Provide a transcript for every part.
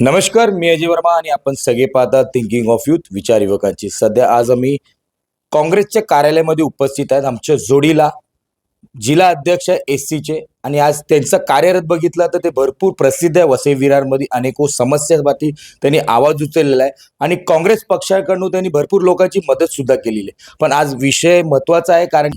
नमस्कार मी अजय वर्मा आणि आपण सगळे पाहतात थिंकिंग ऑफ युथ विचार युवकांची सध्या आज आम्ही काँग्रेसच्या कार्यालयामध्ये उपस्थित आहेत आमच्या जोडीला जिल्हा अध्यक्ष एस सीचे आणि आज त्यांचं कार्यरत बघितलं तर ते भरपूर प्रसिद्ध आहे. वसई विरारमध्ये अनेको समस्याबाबती त्यांनी आवाज उचललेला आहे आणि काँग्रेस पक्षाकडून त्यांनी भरपूर लोकांची मदत सुद्धा केलेली आहे. पण आज विषय महत्त्वाचा आहे कारण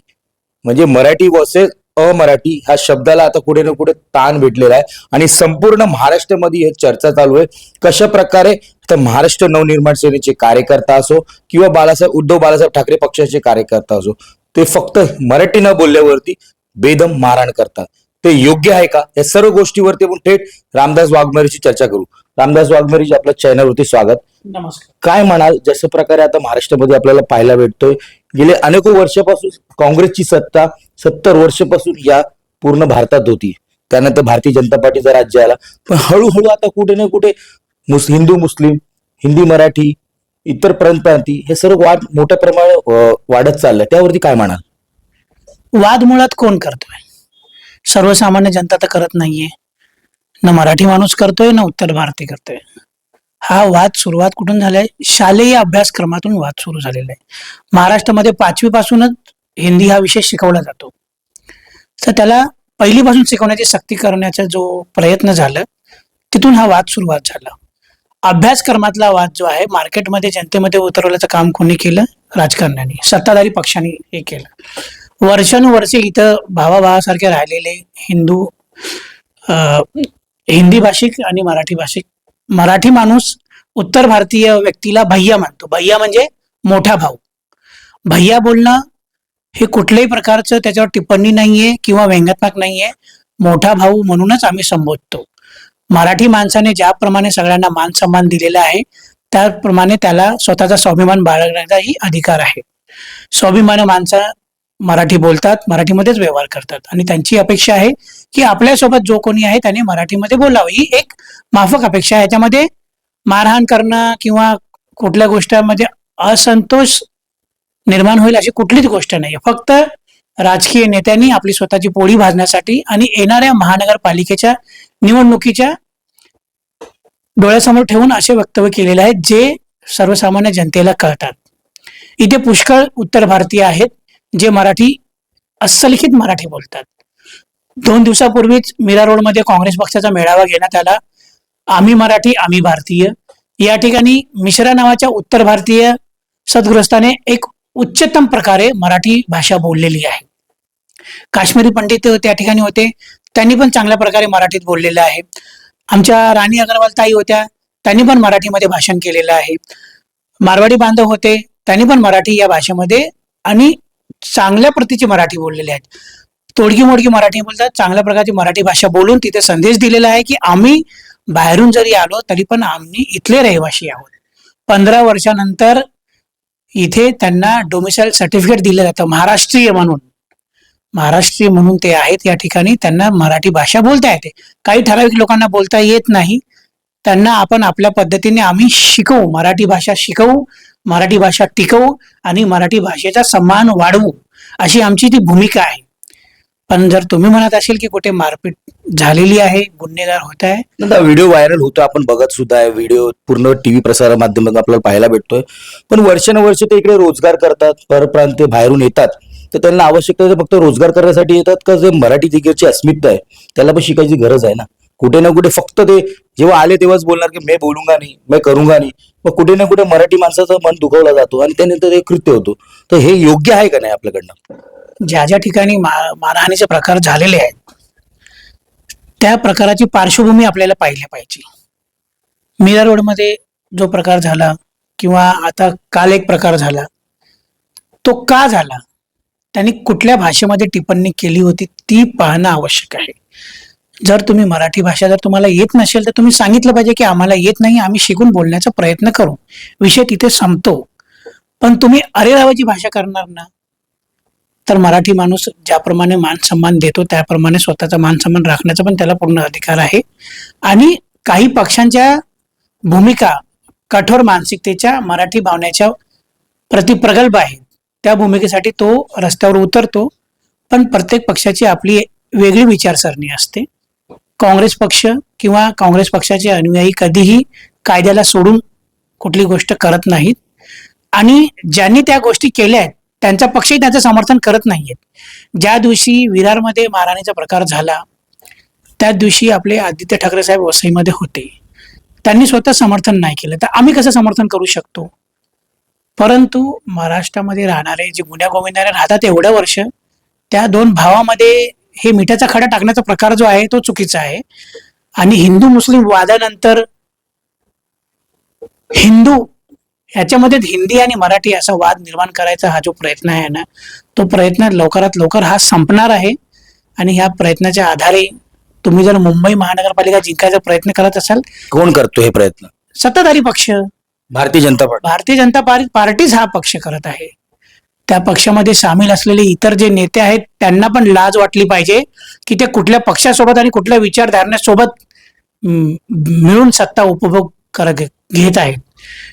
म्हणजे मराठी वर्सेस अमराठी ह्या शब्दाला आता कुठे ना कुठे ताण भेटलेला आहे. आणि संपूर्ण महाराष्ट्रामध्ये हे चर्चा चालू आहे. कशा प्रकारे तर महाराष्ट्र नवनिर्माण सेनेचे कार्यकर्ता असो किंवा बाळासाहेब उद्धव बाळासाहेब ठाकरे पक्षाचे कार्यकर्ता असो ते फक्त मराठी न बोलल्यावरती बेदम मारहाण करतात. ते योग्य आहे का? या सर्व गोष्टीवरती आपण थेट रामदास वाघमारेची चर्चा करू. रामदास वाघमारेची आपल्या चॅनलवरती स्वागत. नमस्कार. काय म्हणाल? जशा प्रकारे आता महाराष्ट्रामध्ये आपल्याला पाहायला भेटतोय गेले अनेक वर्षापासून काँग्रेसची सत्ता सत्तर वर्षापासून या पूर्ण भारतात होती. त्यानंतर भारतीय जनता पार्टीचा राज्य आला. पण हळूहळू आता कुठे ना कुठे मुस हिंदू मुस्लिम हिंदी मराठी इतर प्रांती हे सर्व वाद मोठ्या प्रमाणात वाढत चाललंय. त्यावरती काय म्हणाल? वाद मुळात कोण करतोय? सर्वसामान्य जनता तर करत नाहीये. ना मराठी माणूस करतोय ना उत्तर भारतीय करतोय. हा वाद सुरुवात कुठून झालाय? शालेय अभ्यासक्रमातून वाद सुरू झालेला आहे. महाराष्ट्रामध्ये पाचवी पासूनच हिंदी हा विषय शिकवला जातो. तर त्याला पहिलीपासून शिकवण्याची सक्ती करण्याचा जो प्रयत्न झाला तिथून हा वाद सुरुवात झाला. अभ्यासक्रमातला वाद जो आहे मार्केटमध्ये जनतेमध्ये उतरवल्याचं काम कोणी केलं? राजकारण्याने सत्ताधारी पक्षाने हे केलं. वर्षानुवर्षे इथं भावाभावासारखे राहिलेले हिंदू अं, हिंदी भाषिक आणि मराठी भाषिक मराठी माणूस उत्तर भारतीय व्यक्तीला भैया मानतो. भैया म्हणजे मोठा भाऊ. भैया बोलणं हे कुठल्याही प्रकारचं त्याच्यावर टिप्पणी नाहीये किंवा व्यंगात्मक नाहीये. मोठा भाऊ म्हणूनच आम्ही संबोधतो. मराठी माणसाने ज्याप्रमाणे सगळ्यांना मान सन्मान दिलेला आहे त्याप्रमाणे त्याला स्वतःचा स्वाभिमान बाळगण्याचाही अधिकार आहे. स्वाभिमान माणसा मराठी बोलतात मराठीमध्येच व्यवहार करतात. आणि त्यांची अपेक्षा आहे की आपल्यासोबत जो कोणी आहे त्याने मराठीमध्ये बोलावं. ही एक माफक अपेक्षा आहे. याच्यामध्ये मारहाण करणं किंवा कुठल्या गोष्टीमध्ये असंतोष निर्माण होईल अशी कुठलीच गोष्ट नाही फक्त राजकीय नेत्यांनी आपली स्वतःची पोळी भाजण्यासाठी आणि येणाऱ्या महानगरपालिकेच्या निवडणुकीच्या डोळ्यासमोर ठेवून असे वक्तव्य केलेले आहेत जे सर्वसामान्य जनतेला कळतात. इथे पुष्कळ उत्तर भारतीय आहेत. जे मराठी अस्सलिखित मराठी बोलतात. दोन दिवसापूर्वीच मीरा रोडमध्ये काँग्रेस पक्षाचा मेळावा घेण्यात आला. आम्ही मराठी आम्ही भारतीय. या ठिकाणी मिश्रा नावाच्या उत्तर भारतीय सद्गृहस्थाने एक उच्चतम प्रकारे मराठी भाषा बोललेली आहे. काश्मीरी पंडित त्या ठिकाणी होते. त्यांनी पण चांगल्या प्रकारे मराठीत बोललेलं आहे. आमच्या राणी अग्रवाल ताई होत्या. त्यांनी पण मराठीमध्ये भाषण केलेलं आहे. मारवाडी बांधव होते. त्यांनी पण मराठी या भाषेमध्ये आणि चांगल्या प्रतीची मराठी बोललेले आहेत. तोडगी मोडगी मराठी बोलतात चांगल्या प्रकारची मराठी भाषा बोलून तिथे संदेश दिलेला आहे की आम्ही बाहेरून जरी आलो तरी पण आम्ही इथले रहिवासी आहोत. पंधरा वर्षानंतर इथे त्यांना डोमिसाईल सर्टिफिकेट दिलं जातं महाराष्ट्रीय म्हणून. महाराष्ट्रीय म्हणून ते आहेत या ठिकाणी त्यांना मराठी भाषा बोलता येते. काही ठराविक लोकांना बोलता येत नाही. त्यांना आपण आपल्या पद्धतीने आम्ही शिकवू मराठी भाषा शिकवू मराठी भाषा टिकवू आणि मराठी भाषेचा सन्मान वाढवू अशी आमची ती भूमिका आहे. पण जर तुम्ही म्हणत असेल की कुठे मारपीट झालेली आहे गुन्हेगार होत आहे. नंतर व्हिडिओ व्हायरल होतो आपण बघत सुद्धा आहे. व्हिडिओ पूर्ण टीव्ही प्रसार माध्यमातून आपल्याला पाहायला भेटतोय. पण वर्षानुवर्ष ते इकडे रोजगार करतात परप्रांत बाहेरून येतात. तर त्यांना आवश्यकता आहे फक्त रोजगार करण्यासाठी येतात का? जे मराठी तिकडची अस्मिता आहे त्याला पण शिकायची गरज आहे ना? कुठे ना कुठे फक्त ते जेव्हा आले तेव्हाच बोलणार की मी बोलूंगा नाही मी करूंगा नाही. मग कुठे ना कुठे मराठी माणसाचं मन दुखवला जातो आणि त्यानंतर ते कृत्य होतो. तर हे योग्य आहे का नाही आपल्याकडनं? ज्या ज्या ठिकाणी मारहाणीचे प्रकार झालेले आहेत त्या प्रकाराची पार्श्वभूमी आपल्याला पाहिली पाहिजे. मीरा रोडमध्ये जो प्रकार झाला किंवा आता काल एक प्रकार झाला तो का झाला? त्यांनी कुठल्या भाषेमध्ये टिप्पणी केली होती ती पाहणं आवश्यक आहे. जर तुम्ही मराठी भाषा जर तुम्हाला येत नसेल तर तुम्ही सांगितलं पाहिजे की आम्हाला येत नाही आम्ही शिकून बोलण्याचा प्रयत्न करू. विषय तिथे संपतो. पण तुम्ही अरेरावाची भाषा करणार ना? तर मराठी माणूस ज्याप्रमाणे मान सन्मान देतो त्याप्रमाणे स्वतःचा मान सन्मान राखण्याचा पण त्याला पूर्ण अधिकार आहे. आणि काही पक्षांच्या भूमिका कठोर मानसिकतेच्या मराठी भावनेच्या प्रति प्रगल्भ आहेत. त्या भूमिकेसाठी तो रस्त्यावर उतरतो. पण प्रत्येक पक्षाची आपली वेगळी विचारसरणी असते. काँग्रेस पक्ष किंवा काँग्रेस पक्षाचे अनुयायी कधीही कायद्याला सोडून कुठली गोष्ट करत नाहीत. आणि ज्यांनी त्या गोष्टी केल्या आहेत त्यांचा पक्षही त्याचं समर्थन करत नाहीयेत. ज्या दिवशी विरारमध्ये मारहाणीचा प्रकार झाला त्या दिवशी आपले आदित्य ठाकरे साहेब वसईमध्ये होते. त्यांनी स्वतः समर्थन नाही केलं. तर आम्ही कसं समर्थन करू शकतो? परंतु महाराष्ट्रामध्ये राहणारे जे गुन्ह्या गोविंदाने राहतात एवढ्या वर्ष त्या दोन भावामध्ये हे मिठाचा खडा टाकण्याचा प्रकार जो आहे तो चुकीचा आहे. आणि हिंदू मुस्लिम वादानंतर हिंदू ह्याच्यामध्ये हिंदी आणि मराठी असा वाद निर्माण करायचा हा जो प्रयत्न आहे ना तो प्रयत्न लवकरात लवकर हा संपणार आहे. आणि ह्या प्रयत्नाच्या आधारे तुम्ही जर मुंबई महानगरपालिका जिंकायचा प्रयत्न करत असाल कोण करतो हे प्रयत्न? सत्ताधारी पक्ष. भारतीय जनता पार्टी. भारतीय जनता पार्टी पार्टीच हा पक्ष करत आहे. त्या पक्षामध्ये सामील असलेले इतर जे नेते आहेत त्यांना पण लाज वाटली पाहिजे की ते कुठल्या पक्षासोबत आणि कुठल्या विचारधारणेसोबत मिळून सत्ता उपभोग करत घेत आहेत.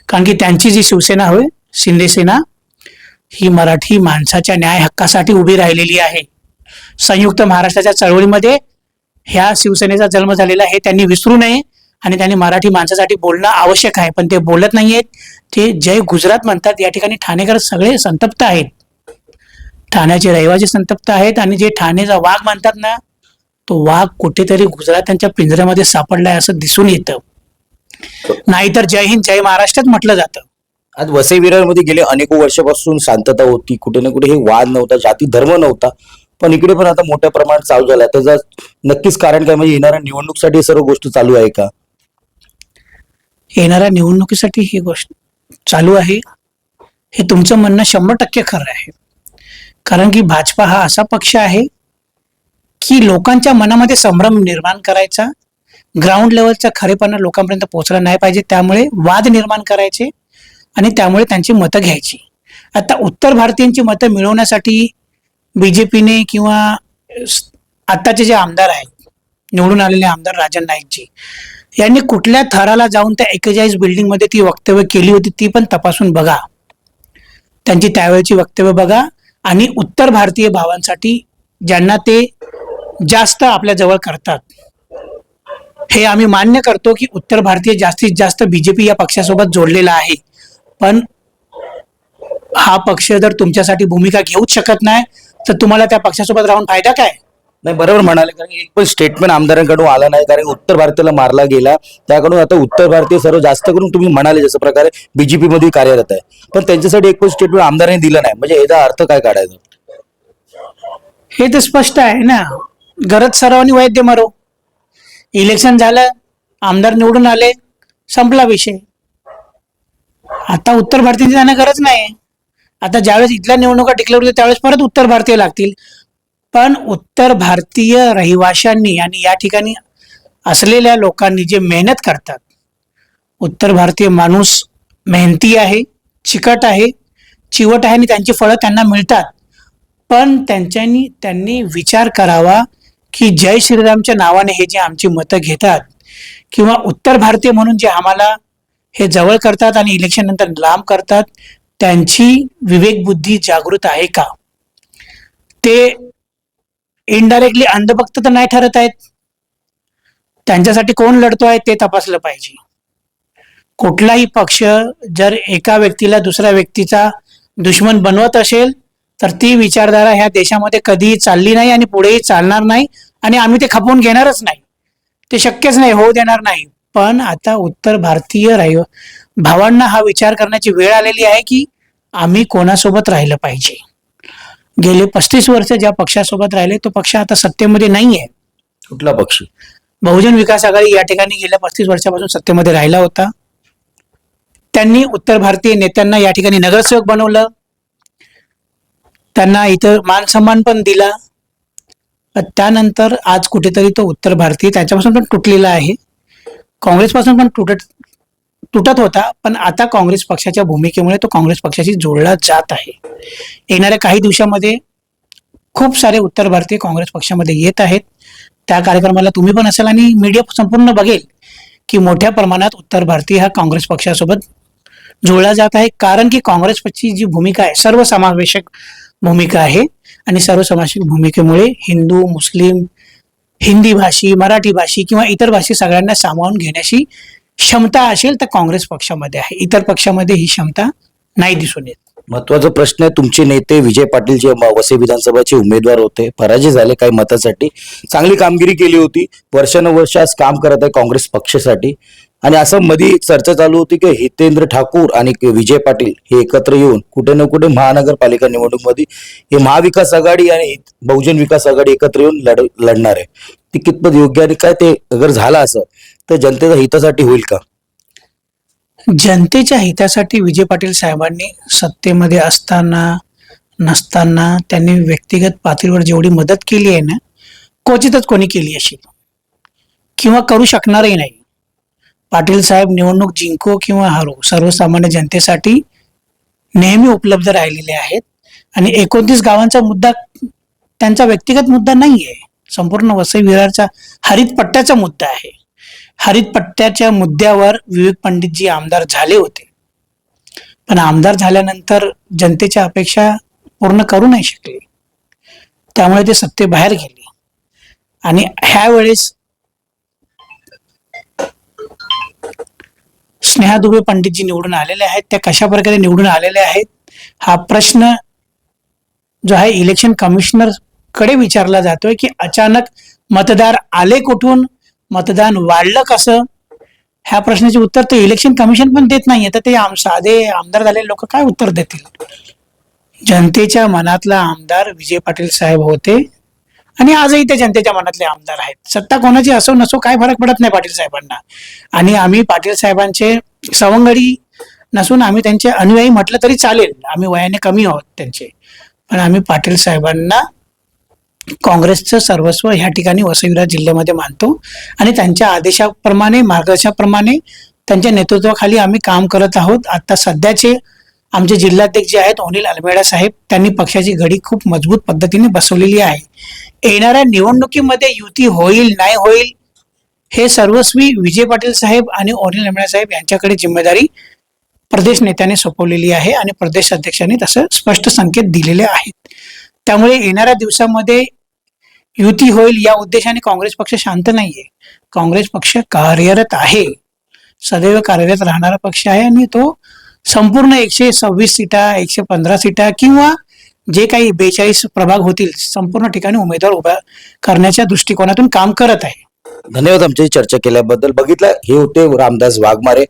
कारण की त्यांची जी शिवसेना होय शिंदे सेना ही मराठी माणसाच्या न्याय हक्कासाठी उभी राहिलेली आहे. संयुक्त महाराष्ट्राच्या चळवळीमध्ये ह्या शिवसेनेचा जन्म झालेला आहे त्यांनी विसरू नये. आणि त्यांनी मराठी माणसासाठी बोलणं आवश्यक आहे. पण ते बोलत नाहीयेत. ते जय गुजरात म्हणतात. या ठिकाणी ठाणेकर सगळे संतप्त आहेत. ठाण्याचे रहिवासी संतप्त आहेत आणि जे ठाणेचा वाघ म्हणतात ना तो वाघ कुठेतरी गुजरात्यांच्या पिंजऱ्यामध्ये सापडलाय असं दिसून येतं. नाहीतर जय हिंद जय महाराष्ट्रात म्हटलं जातं. आज वसई विरारमध्ये गेले अनेक वर्षापासून शांतता होती. कुठे ना कुठे हे वाद नव्हता जाती धर्म नव्हता. पण इकडे पण आता मोठ्या प्रमाणात चालू झाला त्याचा नक्कीच कारण काय? म्हणजे येणाऱ्या निवडणुकीसाठी सर्व गोष्ट चालू आहे का? येणाऱ्या निवडणुकीसाठी ही गोष्ट चालू आहे. हे तुमचं म्हणणं शंभर टक्के खरं आहे. कारण की भाजपा हा असा पक्ष आहे की लोकांच्या मनामध्ये संभ्रम निर्माण करायचा ग्राउंड लेवलचा खरेपणा लोकांपर्यंत पोहोचला नाही पाहिजे त्यामुळे वाद निर्माण करायचे आणि त्यामुळे त्यांची मतं घ्यायची. आता उत्तर भारतीयांची मतं मिळवण्यासाठी बीजेपीने किंवा आत्ताचे जे आमदार आहेत निवडून आलेले आमदार राजन नाईकजी यांनी कुठल्या थराला जाऊन त्या एकेचाळीस बिल्डिंगमध्ये ती वक्तव्य केली होती ती पण तपासून बघा. त्यांची त्यावेळची वक्तव्य बघा आणि उत्तर भारतीय भावांसाठी ज्यांना ते जास्त आपल्या जवळ करतात. हे आम्ही मान्य करतो की उत्तर भारतीय जास्तीत जास्त बीजेपी या पक्षासोबत जोडलेला आहे. पण हा पक्ष जर तुमच्यासाठी भूमिका घेऊच शकत नाही तर तुम्हाला त्या पक्षासोबत राहून फायदा काय? नाही बरोबर म्हणाले कारण एक पण स्टेटमेंट आमदारांकडून आला नाही कारण उत्तर भारतीयला मारला गेला. त्याकडून आता उत्तर भारतीय सर्व जास्त करून तुम्ही म्हणाले जसं प्रकारे बीजेपी मध्ये कार्यरत आहे. पण त्यांच्यासाठी एक पण स्टेटमेंट आमदारांनी दिलं नाही. म्हणजे याचा अर्थ काय काढायचा? हे तर स्पष्ट आहे ना. गरज सर्वांनी वैद्य मरो. इलेक्शन झालं आमदार निवडून आले संपला विषय. आता उत्तर भारतीय जाणं गरज नाही. आता ज्यावेळेस इथल्या निवडणुका डिक्लेअर होत्या त्यावेळेस परत उत्तर भारतीय लागतील. पण उत्तर भारतीय रहिवाशांनी आणि या ठिकाणी असलेल्या लोकांनी जे मेहनत करतात उत्तर भारतीय माणूस मेहनती आहे चिकट आहे चिवट आहे आणि त्यांची फळं त्यांना मिळतात. पण त्यांच्यानी त्यांनी विचार करावा की जय श्रीरामच्या नावाने हे जे आमची मतं घेतात किंवा उत्तर भारतीय म्हणून जे आम्हाला हे जवळ करतात आणि इलेक्शन नंतर लांब करतात त्यांची विवेकबुद्धी जागृत आहे का? ते इनडायरेक्टली अंधभक्त तर नाही ठरत आहेत. त्यांच्यासाठी कोण लढतो आहे ते तपासलं पाहिजे. कुठलाही पक्ष जर एका व्यक्तीला दुसऱ्या व्यक्तीचा दुश्मन बनवत असेल तर ती विचारधारा ह्या देशामध्ये कधीही चालली नाही आणि पुढेही चालणार नाही आणि आम्ही ते खपवून घेणारच नाही. ते शक्यच नाही होऊ देणार नाही. पण आता उत्तर भारतीय राह भावांना हा विचार करण्याची वेळ आलेली आहे की आम्ही कोणासोबत राहिलं पाहिजे. गेले पस्तीस वर्ष ज्या पक्षासोबत राहिले तो पक्ष आता सत्तेमध्ये नाही आहे कुठला पक्ष? बहुजन विकास आघाडी या ठिकाणी गेल्या पस्तीस वर्षापासून सत्तेमध्ये राहिला होता. त्यांनी उत्तर भारतीय नेत्यांना या ठिकाणी नगरसेवक बनवलं. त्यांना इथं मान सन्मान पण दिला. त्यानंतर आज कुठेतरी तो उत्तर भारतीय त्याच्यापासून पण तुटलेला आहे. काँग्रेसपासून पण तुटत तुटत होता पण आता काँग्रेस पक्षाच्या भूमिकेमुळे तो काँग्रेस पक्षाशी जोडला जात आहे. येणाऱ्या काही दिवसामध्ये खूप सारे उत्तर भारतीय काँग्रेस पक्षामध्ये येत आहेत. त्या कार्यक्रमाला तुम्ही पण असाल आणि मीडिया संपूर्ण बघेल की मोठ्या प्रमाणात उत्तर भारतीय हा काँग्रेस पक्षासोबत जुळला जात आहे. कारण की काँग्रेस पक्षी जी भूमिका आहे सर्वसमावेशक भूमिका आहे आणि सर्वसमावेशक भूमिकेमुळे हिंदू मुस्लिम हिंदी भाषी मराठी भाषी किंवा इतर भाषी सगळ्यांना सामावून घेण्याशी क्षमता असेल तर काँग्रेस पक्षामध्ये आहे. इतर पक्षामध्ये ही क्षमता नाही दिसून येत. महत्त्वाचा प्रश्न आहे तुमचे नेते विजय पाटील जे वसई विधानसभाचे उमेदवार होते पराजय झाले काही मतासाठी. चांगली कामगिरी केली होती वर्षानुवर्ष आज काम करत आहे काँग्रेस पक्षासाठी. आणि असं मध्ये चर्चा चालू होती की हितेंद्र ठाकूर आणि विजय पाटील हे एकत्र येऊन कुठे ना कुठे महानगरपालिका निवडणूकमध्ये हे महाविकास आघाडी आणि बहुजन विकास आघाडी एकत्र येऊन लढ लढणार आहे. ती कितपत योग्य आणि काय ते अगर झालं असं तर जनतेच्या हितासाठी होईल का? जनतेच्या हितासाठी विजय पाटील साहेबांनी सत्तेमध्ये असताना नसताना त्यांनी व्यक्तिगत पातळीवर जेवढी मदत केली आहे ना क्वचितच कोणी केली अशी किंवा करू शकणारही नाही. पाटील साहेब निवडणूक जिंको किंवा हारो सर्वसामान्य जनतेसाठी नेहमी उपलब्ध राहिलेले आहेत. आणि एकोणतीस गावांचा मुद्दा त्यांचा व्यक्तिगत मुद्दा नाही आहे संपूर्ण वसई विरारचा हरित पट्ट्याचा मुद्दा आहे. हरित पट्ट्याच्या मुद्द्यावर विवेक पंडितजी आमदार झाले होते. पण आमदार झाल्यानंतर जनतेच्या अपेक्षा पूर्ण करू नाही शकले. त्यामुळे ते सत्तेबाहेर गेले. आणि ह्या वेळेस स्नेहा दुबे पंडितजी निवडून आलेले आहेत. त्या कशा प्रकारे निवडून आलेले आहेत? हा प्रश्न जो आहे इलेक्शन कमिशनरकडे विचारला जातोय की अचानक मतदार आले कुठून? मतदान वाढलं कसं? ह्या प्रश्नाचे उत्तर ते इलेक्शन कमिशन पण देत नाहीये. तर ते आम साधे आमदार झालेले लोक काय उत्तर देतील? जनतेच्या मनातला आमदार विजय पाटील साहेब होते. आणि आजही ते जनतेच्या मनातले आमदार आहेत. सत्ता कोणाची असो नसो काय फरक पडत नाही पाटील साहेबांना. आणि आम्ही पाटील साहेबांचे सवंगडी नसून आम्ही त्यांचे अनुयायी म्हटलं तरी चालेल. आम्ही वयाने कमी आहोत त्यांचे. पण आम्ही पाटील साहेबांना काँग्रेसचं सर्वस्व ह्या ठिकाणी वसई जिल्ह्यामध्ये मानतो. आणि त्यांच्या आदेशाप्रमाणे मार्गदर्शनाप्रमाणे त्यांच्या नेतृत्वाखाली आम्ही काम करत आहोत. आता सध्याचे आमचे जिल्हाध्यक्ष जे आहेत अनिल अलमेडा साहेब त्यांनी पक्षाची घडी खूप मजबूत पद्धतीने बसवलेली आहे. येणाऱ्या निवडणुकीमध्ये युती होईल नाही होईल हे सर्वस्वी विजय पाटील साहेब आणि अनिल अलमेडा साहेब यांच्याकडे जिम्मेदारी प्रदेश नेत्याने सोपवलेली आहे आणि प्रदेश अध्यक्षांनी तसं स्पष्ट संकेत दिलेले आहेत. त्यामुळे येणाऱ्या दिवसामध्ये युती होईल या उद्देशाने काँग्रेस पक्ष शांत नाहीये. काँग्रेस पक्ष कार्यरत आहे. सदैव कार्यरत राहणारा पक्ष आहे आणि तो संपूर्ण एकशे सव्वीस सीटा एकशे पंधरा सीटा किंवा जे काही बेचाळीस प्रभाग होतील संपूर्ण ठिकाणी उमेदवार उभा करण्याच्या दृष्टिकोनातून काम करत आहे. धन्यवाद आमच्याशी चर्चा केल्याबद्दल. बघितलं हे होते रामदास वाघमारे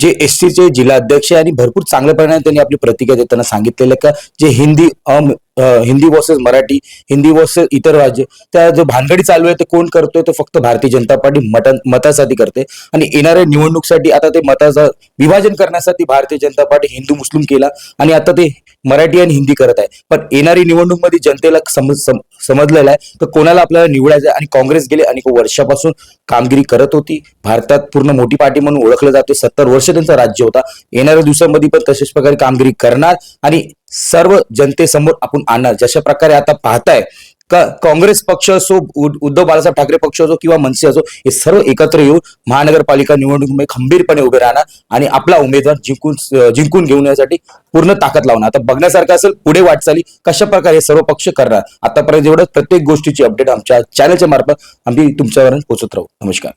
जे एस सीचे जिल्हा अध्यक्ष आणि भरपूर चांगल्या प्रमाणे त्यांनी आपली प्रतिक्रिया देताना सांगितलेलं का जे Hindi um Hindi versus Marathi Hindi versus इतर राज्य. त्या जो भानगडी चालू आहे ते कोण करतोय? तो फक्त भारतीय जनता पार्टी मत मतासाठी करते. आणि येणाऱ्या निवडणुकीसाठी आता ते मताचा विभाजन करण्यासाठी भारतीय जनता पार्टी हिंदू मुस्लिम केला आणि आता ते मराठी आणि हिंदी करत आहे. पण येणारी निवडणूकमध्ये जनतेला समज समजलेलं आहे तर कोणाला आपल्याला निवडायचं आहे? आणि काँग्रेस गेले अनेक वर्षापासून कामगिरी करत होती. भारतात पूर्ण मोठी पार्टी म्हणून ओळखलं जाते. सत्तर वर्ष त्यांचा राज्य होता. येणाऱ्या दिवसांमध्ये पण तशाच प्रकारे कामगिरी करणार. आणि सर्व जनतेसमोर आपण आणणार. जशा प्रकारे आता पाहताय का काँग्रेस पक्ष असो उद्धव बाळासाहेब ठाकरे पक्ष असो किंवा मनसे असो हे सर्व एकत्र येऊन महानगरपालिका निवडणुकीमध्ये खंबीरपणे उभे राहणार आणि आपला उमेदवार जिंकून जिंकून घेऊन यासाठी पूर्ण ताकद लावणार. आता बघण्यासारखं असेल पुढे वाटचाली कशा प्रकारे हे सर्व पक्ष करणार? आतापर्यंत एवढं प्रत्येक गोष्टीची अपडेट आमच्या चॅनलच्या मार्फत आम्ही तुमच्यावर पोहोचत राहू. नमस्कार.